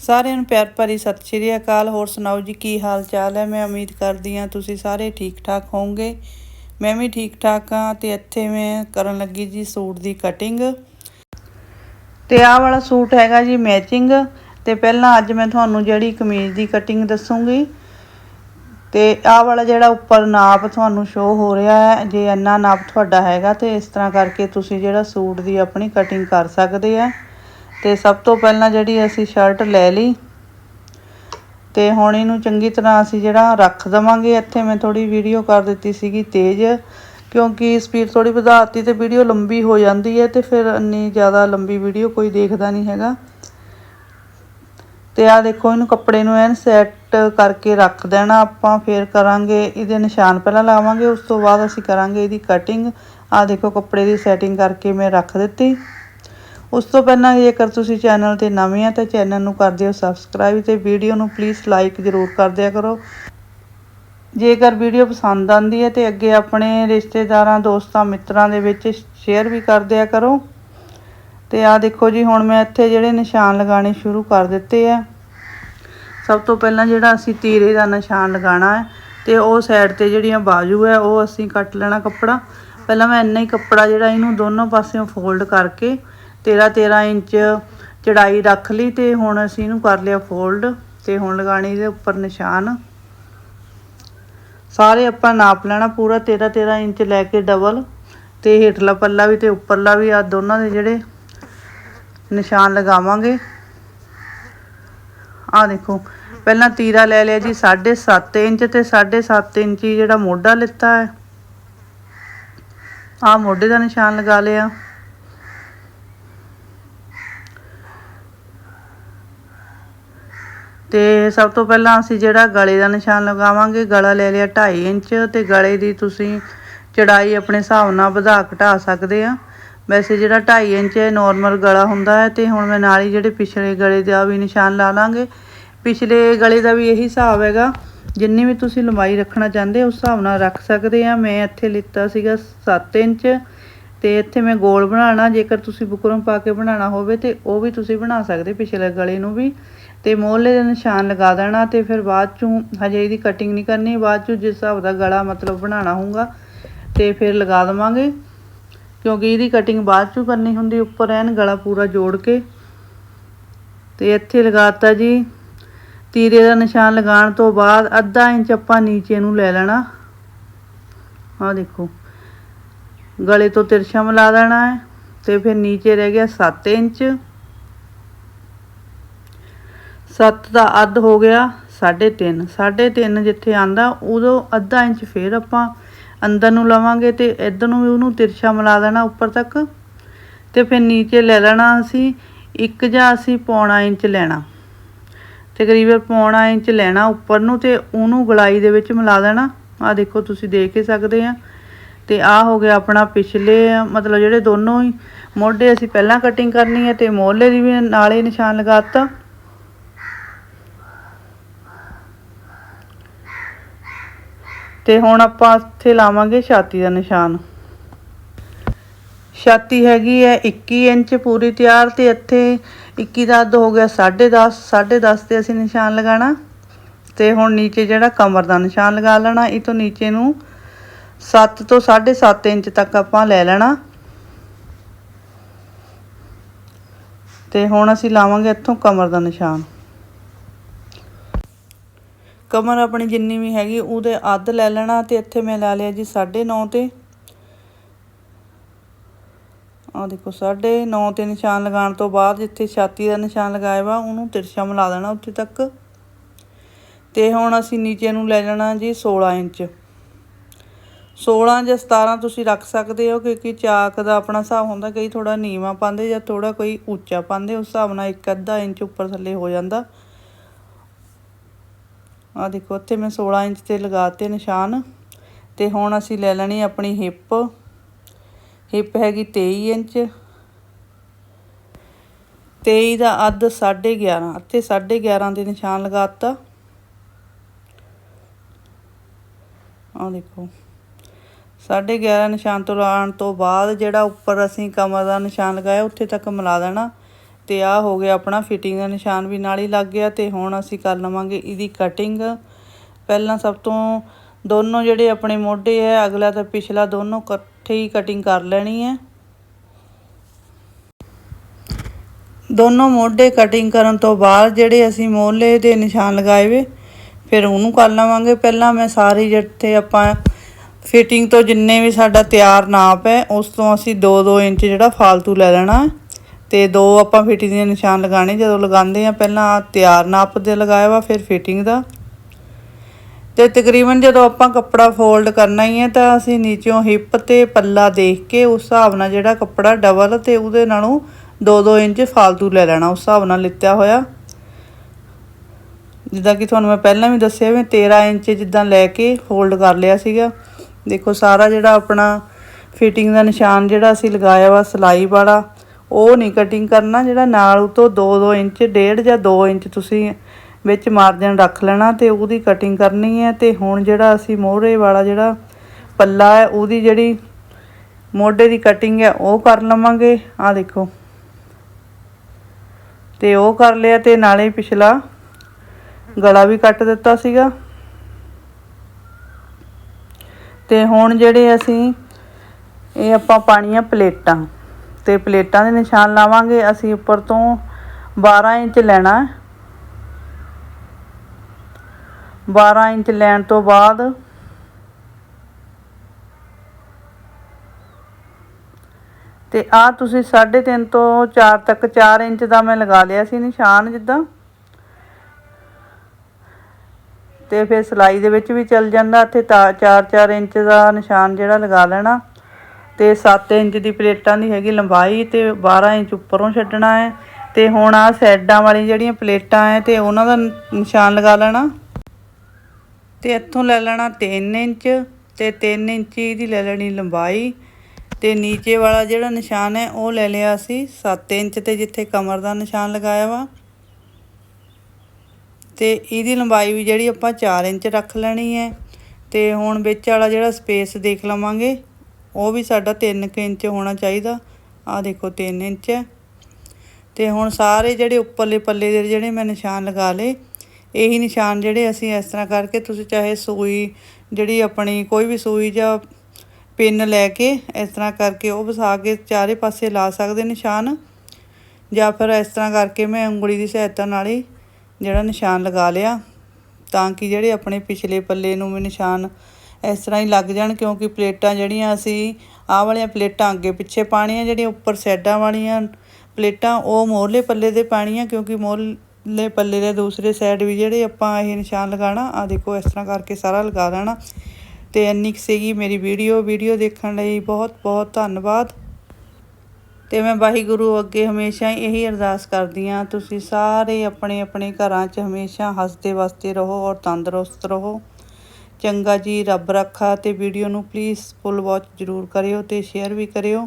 ਸਾਰਿਆਂ ਨੂੰ ਪਿਆਰ ਭਰੀ ਸਤਿ ਸ਼੍ਰੀ ਅਕਾਲ। ਹੋਰ ਸੁਣਾਓ ਜੀ, ਕੀ ਹਾਲ ਚਾਲ ਹੈ? ਮੈਂ ਉਮੀਦ ਕਰਦੀ ਹਾਂ ਤੁਸੀਂ ਸਾਰੇ ਠੀਕ ਠਾਕ ਹੋਵੋਗੇ। ਮੈਂ ਵੀ ਠੀਕ ਠਾਕ ਹਾਂ ਤੇ ਇੱਥੇ ਮੈਂ ਕਰਨ ਲੱਗੀ ਜੀ ਸੂਟ ਦੀ ਕਟਿੰਗ ਤੇ ਆਹ ਵਾਲਾ ਸੂਟ ਹੈਗਾ ਜੀ ਮੈਚਿੰਗ ਤੇ ਪਹਿਲਾਂ ਅੱਜ ਮੈਂ ਤੁਹਾਨੂੰ ਜਿਹੜੀ ਕਮੀਜ਼ ਦੀ ਕਟਿੰਗ ਦੱਸੂਗੀ। ਤੇ ਆਹ ਵਾਲਾ ਜਿਹੜਾ ਉੱਪਰ ਨਾਪ ਤੁਹਾਨੂੰ ਸ਼ੋ ਹੋ ਰਿਹਾ ਹੈ, ਜੇ ਇੰਨਾ ਨਾਪ ਤੁਹਾਡਾ ਹੈਗਾ ਤੇ ਇਸ ਤਰ੍ਹਾਂ ਕਰਕੇ ਤੁਸੀਂ ਜਿਹੜਾ ਸੂਟ ਦੀ ਆਪਣੀ ਕਟਿੰਗ ਕਰ ਸਕਦੇ ਆ। ਤੇ ਸਭ ਤੋਂ ਪਹਿਲਾਂ ਜਿਹੜੀ ਅਸੀਂ ਸ਼ਰਟ ਲੈ ਲਈ, ਤੇ ਹੁਣ ਇਹਨੂੰ ਚੰਗੀ ਤਰ੍ਹਾਂ ਅਸੀਂ ਜਿਹੜਾ ਰੱਖ ਦਵਾਂਗੇ। ਇੱਥੇ ਮੈਂ ਥੋੜੀ ਵੀਡੀਓ ਕਰ ਦਿੱਤੀ ਸੀਗੀ ਤੇਜ਼, ਕਿਉਂਕਿ ਸਪੀਡ ਥੋੜੀ ਵਧਾਤੀ ਤੇ ਵੀਡੀਓ ਲੰਬੀ ਹੋ ਜਾਂਦੀ ਹੈ ਤੇ ਫਿਰ ਇੰਨੀ ਜ਼ਿਆਦਾ ਲੰਬੀ ਵੀਡੀਓ ਕੋਈ ਦੇਖਦਾ ਨਹੀਂ ਹੈਗਾ। ਤੇ ਆ ਦੇਖੋ, ਇਹਨੂੰ ਕੱਪੜੇ ਨੂੰ ਐਨ ਸੈੱਟ ਕਰਕੇ ਰੱਖ ਦੇਣਾ ਆਪਾਂ, ਫਿਰ ਕਰਾਂਗੇ ਇਹਦੇ ਨਿਸ਼ਾਨ ਪਹਿਲਾਂ ਲਾਵਾਂਗੇ, ਉਸ ਤੋਂ ਬਾਅਦ ਅਸੀਂ ਕਰਾਂਗੇ ਇਹਦੀ ਕਟਿੰਗ ਆ ਦੇਖੋ, ਕੱਪੜੇ ਦੀ ਸੈਟਿੰਗ ਕਰਕੇ ਮੈਂ ਰੱਖ ਦਿੱਤੀ। ਉਸ ਤੋਂ ਪਹਿਲਾਂ ਜੇਕਰ ਤੁਸੀਂ ਚੈਨਲ ਤੇ ਨਵੇਂ ਆ ਤਾਂ ਚੈਨਲ ਨੂੰ ਕਰ ਦਿਓ ਸਬਸਕ੍ਰਾਈਬ ਤੇ ਵੀਡੀਓ ਨੂੰ ਪਲੀਜ਼ ਲਾਈਕ ਜ਼ਰੂਰ ਕਰ ਦਿਆ ਕਰੋ। ਜੇਕਰ ਵੀਡੀਓ ਪਸੰਦ ਆਂਦੀ ਹੈ ਤੇ ਅੱਗੇ ਆਪਣੇ ਰਿਸ਼ਤੇਦਾਰਾਂ, ਦੋਸਤਾਂ, ਮਿੱਤਰਾਂ ਦੇ ਵਿੱਚ ਸ਼ੇਅਰ ਵੀ ਕਰ ਦਿਆ ਕਰੋ। ਤੇ ਆ ਦੇਖੋ ਜੀ, ਹੁਣ ਮੈਂ ਇੱਥੇ ਜਿਹੜੇ ਨਿਸ਼ਾਨ ਲਗਾਣੇ ਸ਼ੁਰੂ ਕਰ ਦਿੱਤੇ ਆ। ਸਭ ਤੋਂ ਪਹਿਲਾਂ ਜਿਹੜਾ ਅਸੀਂ ਤੀਰੇ ਦਾ ਨਿਸ਼ਾਨ ਲਗਾਉਣਾ ਹੈ ਤੇ ਉਹ ਸਾਈਡ ਤੇ ਜਿਹੜੀਆਂ ਬਾਜੂ ਹੈ, ਉਹ ਅਸੀਂ ਕੱਟ ਲੈਣਾ ਕੱਪੜਾ। ਪਹਿਲਾਂ ਮੈਂ ਇੰਨਾ ਹੀ ਕੱਪੜਾ ਜਿਹੜਾ ਇਹਨੂੰ ਦੋਨੋਂ ਪਾਸਿਓਂ ਫੋਲਡ ਕਰਕੇ 13 13 ਇੰਚ ਚੜਾਈ ਰੱਖ ਲਈ ਤੇ ਹੁਣ ਅਸੀਂ ਇਹਨੂੰ ਕਰ ਲਿਆ ਫੋਲਡ ਤੇ ਹੁਣ ਲਗਾਣੀ ਇਹਦੇ ਉੱਪਰ ਨਿਸ਼ਾਨ। ਸਾਰੇ ਆਪਾਂ ਨਾਪ ਲੈਣਾ ਪੂਰਾ 13 13 ਇੰਚ ਲੈ ਕੇ ਡਬਲ ਤੇ ਹੇਠਲਾ ਪੱਲਾ ਵੀ ਤੇ ਉੱਪਰਲਾ ਵੀ ਆ ਦੋਨਾਂ ਦੇ ਜਿਹੜੇ ਨਿਸ਼ਾਨ ਲਗਾਵਾਂਗੇ। ਆ ਦੇਖੋ, ਪਹਿਲਾਂ ਤੀਰਾ ਲੈ ਲਿਆ ਜੀ 7.5 ਇੰਚ ਤੇ 7.5 ਇੰਚ ਹੀ ਜਿਹੜਾ ਮੋਢਾ ਲਿੱਤਾ ਹੈ। ਆ ਮੋਢੇ ਦਾ ਨਿਸ਼ਾਨ ਲਗਾ ਲਿਆ। ਤੇ ਸਭ ਤੋਂ ਪਹਿਲਾਂ ਅਸੀਂ ਜਿਹੜਾ ਗਲੇ ਦਾ ਨਿਸ਼ਾਨ ਲਗਾਵਾਂਗੇ, ਗਲਾ ਲੈ ਲਿਆ 2.5 ਇੰਚ ਤੇ ਗਲੇ ਦੀ ਤੁਸੀਂ ਚੜਾਈ ਆਪਣੇ ਹਿਸਾਬ ਨਾਲ ਵਧਾ ਘਟਾ ਸਕਦੇ ਆ। ਵੈਸੇ ਜਿਹੜਾ 2.5 ਇੰਚ ਹੈ ਨਾਰਮਲ ਗਲਾ ਹੁੰਦਾ ਹੈ ਤੇ ਹੁਣ ਮੈਂ ਨਾਲ ਹੀ ਜਿਹੜੇ ਪਿਛਲੇ ਗਲੇ ਦਾ ਵੀ ਨਿਸ਼ਾਨ ਲਾ ਲਾਂਗੇ। ਪਿਛਲੇ ਗਲੇ ਦਾ ਵੀ ਇਹੀ ਹਿਸਾਬ ਹੈਗਾ, ਜਿੰਨੀ ਵੀ ਤੁਸੀਂ ਲੰਬਾਈ ਰੱਖਣਾ ਚਾਹੁੰਦੇ ਉਸ ਹਿਸਾਬ ਨਾਲ ਰੱਖ ਸਕਦੇ ਆ। ਮੈਂ ਇੱਥੇ ਲਿੱਤਾ ਸੀਗਾ 7 ਇੰਚ ਤੇ ਇੱਥੇ ਮੈਂ ਗੋਲ ਬਣਾਉਣਾ, ਜੇਕਰ ਤੁਸੀਂ ਬੁਕਰਮ ਪਾ ਕੇ ਬਣਾਉਣਾ ਹੋਵੇ ਤੇ ਉਹ ਵੀ ਤੁਸੀਂ ਬਣਾ ਸਕਦੇ, ਪਿਛਲੇ ਗਲੇ ਨੂੰ ਵੀ। ਤੇ ਮੋਹਲੇ ਦੇ ਨਿਸ਼ਾਨ ਲਗਾ ਦੇਣਾ ਤੇ ਫਿਰ ਬਾਅਦ ਚੋਂ ਹਜੇ ਇਹਦੀ ਕਟਿੰਗ ਨਹੀਂ ਕਰਨੀ, ਬਾਅਦ ਚੋਂ ਜਿਸ ਹਿਸਾਬ ਦਾ ਗਲਾ ਮਤਲਬ ਬਣਾਉਣਾ ਹੋਊਗਾ ਤੇ ਫਿਰ ਲਗਾ ਦਵਾਂਗੇ। ਕਿਉਂਕਿ ਇਹਦੀ ਕਟਿੰਗ ਬਾਅਦ ਚੋਂ ਕਰਨੀ ਹੁੰਦੀ, ਉੱਪਰ ਐਨ ਗਲਾ ਪੂਰਾ ਜੋੜ ਕੇ। ਤੇ ਇੱਥੇ ਲਗਾਤਾ ਜੀ, ਤੀਰੇ ਦਾ ਨਿਸ਼ਾਨ ਲਗਾਉਣ ਤੋਂ ਬਾਅਦ ਅੱਧਾ ਇੰਚ ਆਪਾਂ ਨੀਚੇ ਨੂੰ ਲੈ ਲੈਣਾ। ਆਹ ਦੇਖੋ, ਗਲੇ ਤੋਂ ਤਿਰਛਾ ਮਿਲਾ ਦੇਣਾ ਹੈ ਤੇ ਫਿਰ ਨੀਚੇ ਰਹਿ ਗਿਆ 7 ਇੰਚ। 7 ਦਾ ਅੱਧ ਹੋ ਗਿਆ 3.5 3.5 ਜਿੱਥੇ ਆਂਦਾ, ਉਦੋਂ ਅੱਧਾ ਇੰਚ ਫੇਰ ਆਪਾਂ ਅੰਦਰ ਨੂੰ ਲਵਾਂਗੇ ਤੇ ਇਧਰ ਨੂੰ ਵੀ ਉਹਨੂੰ ਤਿਰਛਾ ਮਿਲਾ ਦੇਣਾ ਉੱਪਰ ਤੱਕ ਤੇ ਫਿਰ ਨੀਚੇ ਲੈ ਲੈਣਾ ਅਸੀਂ, ਇੱਕ ਜਾਂ ਅਸੀਂ ਪੌਣਾ ਇੰਚ ਲੈਣਾ। ਤਕਰੀਬਨ ਪੌਣਾ ਇੰਚ ਲੈਣਾ ਉੱਪਰ ਨੂੰ ਤੇ ਉਹਨੂੰ ਗਲਾਈ ਦੇ ਵਿੱਚ ਮਿਲਾ ਦੇਣਾ। ਆ ਦੇਖੋ, ਤੁਸੀਂ ਦੇਖ ਹੀ ਸਕਦੇ ਆ। ਤੇ ਆ ਹੋ ਗਿਆ ਆਪਣਾ ਪਿਛਲੇ, ਮਤਲਬ ਜਿਹੜੇ ਦੋਨੋਂ ਹੀ ਮੋਢੇ ਅਸੀਂ ਪਹਿਲਾਂ ਕਟਿੰਗ ਕਰਨੀ ਹੈ ਤੇ ਮੋਹਲੇ ਦੀ ਵੀ ਨਾਲੇ ਨਿਸ਼ਾਨ ਲਗਾਤਾ ਤੇ ਹੁਣ ਆਪਾਂ ਇੱਥੇ ਲਾਵਾਂਗੇ ਛਾਤੀ ਦਾ ਨਿਸ਼ਾਨ। ਛਾਤੀ ਹੈਗੀ ਹੈ 21 ਇੰਚ ਪੂਰੀ ਤਿਆਰ ਤੇ ਇੱਥੇ 21 ਦਾ ਅੱਧ ਹੋ ਗਿਆ 10.5 10.5 ਤੇ ਅਸੀਂ ਨਿਸ਼ਾਨ ਲਗਾਣਾ ਤੇ ਹੁਣ ਨੀਚੇ ਜਿਹੜਾ ਕਮਰ ਦਾ ਨਿਸ਼ਾਨ ਲਗਾ ਲੈਣਾ, ਇਹ ਤੋਂ ਨੀਚੇ ਨੂੰ 7 ਤੋਂ 7.5 ਇੰਚ ਤੱਕ ਆਪਾਂ ਲੈ ਲੈਣਾ। ਤੇ ਹੁਣ ਅਸੀਂ ਲਾਵਾਂਗੇ ਇੱਥੋਂ ਕਮਰ ਦਾ ਨਿਸ਼ਾਨ। ਕਮਰ ਆਪਣੀ ਜਿੰਨੀ ਵੀ ਹੈਗੀ, ਉਹਦੇ ਅੱਧ ਲੈ ਲੈਣਾ ਤੇ ਇੱਥੇ ਮੈਂ ਲਾ ਲਿਆ ਜੀ 9.5 ਤੇ। ਆ ਦੇਖੋ 9.5 ਤੇ ਨਿਸ਼ਾਨ ਲਗਾਉਣ ਤੋਂ ਬਾਅਦ ਜਿੱਥੇ ਛਾਤੀ ਦਾ ਨਿਸ਼ਾਨ ਲਗਾਇਆ ਵਾ, ਉਹਨੂੰ ਤਿਰਛਾ ਮਿਲਾ ਦੇਣਾ ਉੱਥੇ ਤੱਕ। ਤੇ ਹੁਣ ਅਸੀਂ ਨੀਚੇ ਨੂੰ ਲੈ ਜਾਣਾ ਜੀ 16 ਇੰਚ। 16 ਜਾਂ 17 ਤੁਸੀਂ ਰੱਖ ਸਕਦੇ ਹੋ, ਕਿਉਂਕਿ ਚਾਕ ਦਾ ਆਪਣਾ ਹਿਸਾਬ ਹੁੰਦਾ, ਕਈ ਥੋੜਾ ਨੀਵਾ ਪਾਉਂਦੇ ਜਾਂ ਥੋੜਾ ਕੋਈ ਉੱਚਾ ਪਾਉਂਦੇ, ਉਸ ਹਿਸਾਬ ਨਾਲ ਇੱਕ ਅੱਧਾ ਇੰਚ ਉੱਪਰ ਥੱਲੇ ਹੋ ਜਾਂਦਾ। ਆ ਦੇਖੋ, ਉੱਥੇ ਮੈਂ 16 ਇੰਚ ਤੇ ਲਗਾਤੇ ਨਿਸ਼ਾਨ ਤੇ ਹੁਣ ਅਸੀਂ ਲੈ ਲੈਣੀ ਆਪਣੀ ਹਿੱਪ। ਹਿੱਪ ਹੈਗੀ 23 ਇੰਚ। 23 ਦਾ ਅੱਧ 11.5 ਇੱਥੇ 11.5 ਦੇ ਨਿਸ਼ਾਨ ਲਗਾਤਾ। ਆ ਦੇਖੋ 11.5 ਨਿਸ਼ਾਨ ਤੋਂ ਲਾਉਣ ਤੋਂ ਬਾਅਦ ਜਿਹੜਾ ਉੱਪਰ ਅਸੀਂ ਕਮਰ ਦਾ ਨਿਸ਼ਾਨ ਲਗਾਇਆ, ਉੱਥੇ ਤੱਕ ਮਿਲਾ ਦੇਣਾ। ਤੇ ਆ ਹੋ ਗਿਆ ਆਪਣਾ ਫਿਟਿੰਗ ਦਾ ਨਿਸ਼ਾਨ ਵੀ ਨਾਲ ਹੀ ਲੱਗ ਗਿਆ ਤੇ ਹੁਣ ਅਸੀਂ ਕਰ ਲਵਾਂਗੇ ਇਹਦੀ ਕਟਿੰਗ ਪਹਿਲਾਂ ਸਭ ਤੋਂ ਦੋਨੋਂ ਜਿਹੜੇ ਆਪਣੇ ਮੋਢੇ ਹੈ, ਅਗਲਾ ਤੇ ਪਿਛਲਾ ਦੋਨੋਂ ਇਕੱਠੇ ਹੀ ਕਟਿੰਗ ਕਰ ਲੈਣੀ ਹੈ। ਦੋਨੋਂ ਮੋਢੇ ਕਟਿੰਗ ਕਰਨ ਤੋਂ ਬਾਅਦ ਜਿਹੜੇ ਅਸੀਂ ਮੋਹਲੇ ਦੇ ਨਿਸ਼ਾਨ ਲਗਾਏ ਵੇ, ਫਿਰ ਉਹਨੂੰ ਕਰ ਲਵਾਂਗੇ। ਪਹਿਲਾਂ ਮੈਂ ਸਾਰੀ ਜਿੱਥੇ ਆਪਾਂ ਫਿਟਿੰਗ ਤੋਂ ਜਿੰਨੇ ਵੀ ਸਾਡਾ ਤਿਆਰ ਨਾਪ ਹੈ, ਉਸ ਤੋਂ ਅਸੀਂ 2-2 ਇੰਚ ਜਿਹੜਾ ਫਾਲਤੂ ਲੈ ਲੈਣਾ ਤੇ ਦੋ ਆਪਾਂ ਫਿਟਿੰਗ ਦੇ ਨਿਸ਼ਾਨ ਲਗਾਣੇ ਜਦੋਂ ਲਗਾਉਂਦੇ ਆ ਪਹਿਲਾਂ ਤਿਆਰ ਨਾਪ ਦੇ ਲਗਾਇਆ ਵਾ, ਫਿਰ ਫਿਟਿੰਗ ਦਾ। ਤੇ ਤਕਰੀਬਨ ਜਦੋਂ ਆਪਾਂ ਕੱਪੜਾ ਫੋਲਡ ਕਰਨਾ ਹੀ ਹੈ, ਤਾਂ ਅਸੀਂ ਨੀਚੋਂ ਹਿੱਪ ਤੇ ਪੱਲਾ ਦੇਖ ਕੇ ਉਸ ਹਿਸਾਬ ਨਾਲ ਜਿਹੜਾ ਕੱਪੜਾ ਡਬਲ ਤੇ ਉਹਦੇ ਨਾਲੋਂ 2-2 ਇੰਚ ਫਾਲਤੂ ਲੈ ਲੈਣਾ, ਉਸ ਹਿਸਾਬ ਨਾਲ ਲਿੱਤਾ ਹੋਇਆ। ਜਿੱਦਾਂ ਕਿ ਤੁਹਾਨੂੰ ਮੈਂ ਪਹਿਲਾਂ ਵੀ ਦੱਸਿਆ ਵੀ 13 ਇੰਚ ਜਿੱਦਾਂ ਲੈ ਕੇ ਫੋਲਡ ਕਰ ਲਿਆ ਸੀਗਾ। ਦੇਖੋ ਸਾਰਾ ਜਿਹੜਾ ਆਪਣਾ ਫਿਟਿੰਗ ਦਾ ਨਿਸ਼ਾਨ ਜਿਹੜਾ ਅਸੀਂ ਲਗਾਇਆ ਵਾ, ਸਲਾਈ ਵਾਲਾ ਉਹ ਨਹੀਂ ਕਟਿੰਗ ਕਰਨਾ, ਜਿਹੜਾ ਨਾਲ ਉਤੋਂ 2-2 ਇੰਚ, ਡੇਢ ਜਾਂ 2 ਇੰਚ ਤੁਸੀਂ ਵਿੱਚ ਮਾਰਜਨ ਰੱਖ ਲੈਣਾ ਤੇ ਉਹਦੀ ਕਟਿੰਗ ਕਰਨੀ ਹੈ ਤੇ ਹੁਣ ਜਿਹੜਾ ਅਸੀਂ ਮੋਹਰੇ ਵਾਲਾ ਜਿਹੜਾ ਪੱਲਾ ਹੈ, ਉਹਦੀ ਜਿਹੜੀ ਮੋਢੇ ਦੀ ਕਟਿੰਗ ਹੈ, ਉਹ ਕਰ ਲਵਾਂਗੇ। ਆ ਦੇਖੋ। ਤੇ ਉਹ ਕਰ ਲਿਆ ਤੇ ਨਾਲੇ ਪਿਛਲਾ ਗਲਾ ਵੀ ਕੱਟ ਦਿੱਤਾ ਸੀਗਾ। ਤੇ ਹੁਣ ਜਿਹੜੇ ਅਸੀਂ, ਇਹ ਆਪਾਂ ਪਾਣੀਆਂ ਪਲੇਟਾਂ। ਤੇ ਪਲੇਟਾਂ ਦੇ ਨਿਸ਼ਾਨ ਲਾਵਾਂਗੇ। ਅਸੀਂ ਉੱਪਰ ਤੋਂ 12 ਇੰਚ ਲੈਣਾ ਹੈ। 12 ਇੰਚ ਲੈਣ ਤੋਂ ਬਾਅਦ ਤੇ ਆ ਤੁਸੀਂ 3.5 ਤੋਂ 4 ਤੱਕ 4 ਇੰਚ ਦਾ ਮੈਂ ਲਗਾ ਲਿਆ ਸੀ ਨਿਸ਼ਾਨ ਜਿੱਦਾਂ। ਤੇ ਫਿਰ ਸਿਲਾਈ ਦੇ ਵਿੱਚ ਵੀ ਚੱਲ ਜਾਂਦਾ। ਇੱਥੇ 4-4 ਇੰਚ ਦਾ ਨਿਸ਼ਾਨ ਜਿਹੜਾ ਲਗਾ ਲੈਣਾ। ਤੇ 7 ਇੰਚ ਦੀ ਪਲੇਟਾਂ ਦੀ ਹੈਗੀ ਲੰਬਾਈ ਤੇ 12 ਇੰਚ ਉੱਪਰੋਂ ਛੱਡਣਾ ਹੈ। ਤੇ ਹੁਣ ਆ ਸਾਈਡਾਂ ਵਾਲੀ ਜਿਹੜੀਆਂ ਪਲੇਟਾਂ ਹੈ ਤੇ ਉਹਨਾਂ ਦਾ ਨਿਸ਼ਾਨ ਲਗਾ ਲੈਣਾ। ਤੇ ਇੱਥੋਂ ਲੈ ਲੈਣਾ 3 ਇੰਚ ਤੇ 3 ਇੰਚ ਦੀ ਲੈ ਲੈਣੀ ਲੰਬਾਈ। ਤੇ ਨੀਚੇ ਵਾਲਾ ਜਿਹੜਾ ਨਿਸ਼ਾਨ ਹੈ ਉਹ ਲੈ ਲਿਆ ਅਸੀਂ 7 ਇੰਚ ਤੇ ਜਿੱਥੇ ਕਮਰ ਦਾ ਨਿਸ਼ਾਨ ਲਗਾਇਆ ਵਾ। ਤੇ ਇਹਦੀ ਲੰਬਾਈ ਵੀ ਜਿਹੜੀ ਆਪਾਂ 4 ਇੰਚ ਰੱਖ ਲੈਣੀ ਹੈ। ਤੇ ਹੁਣ ਵਿੱਚ ਵਾਲਾ ਜਿਹੜਾ ਸਪੇਸ ਦੇਖ ਲਵਾਂਗੇ। ਉਹ ਵੀ ਸਾਡਾ 3 ਇੰਚ ਹੋਣਾ ਚਾਹੀਦਾ। ਆ ਦੇਖੋ 3 ਇੰਚ ਹੈ। ਤੇ ਹੁਣ ਸਾਰੇ ਜਿਹੜੇ ਉੱਪਰਲੇ ਪੱਲੇ ਦੇ ਜਿਹੜੇ ਮੈਂ ਨਿਸ਼ਾਨ ਲਗਾ ਲਏ, ਇਹੀ ਨਿਸ਼ਾਨ ਜਿਹੜੇ ਅਸੀਂ ਇਸ ਤਰ੍ਹਾਂ ਕਰਕੇ ਤੁਸੀਂ ਚਾਹੇ ਸੂਈ ਜਿਹੜੀ ਆਪਣੀ ਕੋਈ ਵੀ ਸੂਈ ਜਾਂ ਪਿੰਨ ਲੈ ਕੇ ਇਸ ਤਰ੍ਹਾਂ ਕਰਕੇ ਉਹ ਵਸਾ ਕੇ ਚਾਰੇ ਪਾਸੇ ਲਾ ਸਕਦੇ ਨਿਸ਼ਾਨ, ਜਾਂ ਫਿਰ ਇਸ ਤਰ੍ਹਾਂ ਕਰਕੇ ਮੈਂ ਉਂਗਲੀ ਦੀ ਸਹਾਇਤਾ ਨਾਲ ਹੀ ਜਿਹੜਾ ਨਿਸ਼ਾਨ ਲਗਾ ਲਿਆ, ਤਾਂ ਕਿ ਜਿਹੜੇ ਆਪਣੇ ਪਿਛਲੇ ਪੱਲੇ ਨੂੰ ਵੀ ਨਿਸ਼ਾਨ ਇਸ ਤਰ੍ਹਾਂ ਹੀ ਲੱਗ ਜਾਣ ਕਿਉਂਕਿ ਪਲੇਟਾਂ ਜਿਹੜੀਆਂ ਅਸੀਂ, ਆਹ ਵਾਲੀਆਂ ਪਲੇਟਾਂ ਅੱਗੇ ਪਿੱਛੇ ਪਾਣੀਆਂ ਜਿਹੜੀਆਂ ਉੱਪਰ ਸਾਈਡਾਂ ਵਾਲੀਆਂ ਪਲੇਟਾਂ, ਉਹ ਮੋਹਰਲੇ ਪੱਲੇ ਦੇ ਪਾਣੀਆਂ ਕਿਉਂਕਿ ਮੋਹਰਲੇ ਪੱਲੇ ਦੇ ਦੂਸਰੇ ਸਾਈਡ ਵੀ ਜਿਹੜੇ ਆਪਾਂ ਇਹ ਨਿਸ਼ਾਨ ਲਗਾਉਣਾ ਆ ਦੇਖੋ ਇਸ ਤਰ੍ਹਾਂ ਕਰਕੇ ਸਾਰਾ ਲਗਾ ਦੇਣਾ। ਤੇ ਇੰਨੀ ਕੁ ਸੀਗੀ ਮੇਰੀ ਵੀਡੀਓ ਵੀਡੀਓ ਦੇਖਣ ਲਈ ਬਹੁਤ ਬਹੁਤ ਧੰਨਵਾਦ। ਤੇ ਮੈਂ ਵਾਹਿਗੁਰੂ ਅੱਗੇ ਹਮੇਸ਼ਾ ਹੀ ਇਹੀ ਅਰਦਾਸ ਕਰਦੀ ਹਾਂ, ਤੁਸੀਂ ਸਾਰੇ ਆਪਣੇ ਆਪਣੇ ਘਰਾਂ 'ਚ ਹਮੇਸ਼ਾ ਹੱਸਦੇ ਵਸਦੇ ਰਹੋ ਔਰ ਤੰਦਰੁਸਤ ਰਹੋ। ਚੰਗਾ ਜੀ, ਰੱਬ ਰੱਖਾ ਅਤੇ ਵੀਡੀਓ ਨੂੰ ਪਲੀਜ਼ ਫੁੱਲ ਵਾਚ ਜ਼ਰੂਰ ਕਰਿਓ ਅਤੇ ਸ਼ੇਅਰ ਵੀ ਕਰਿਓ।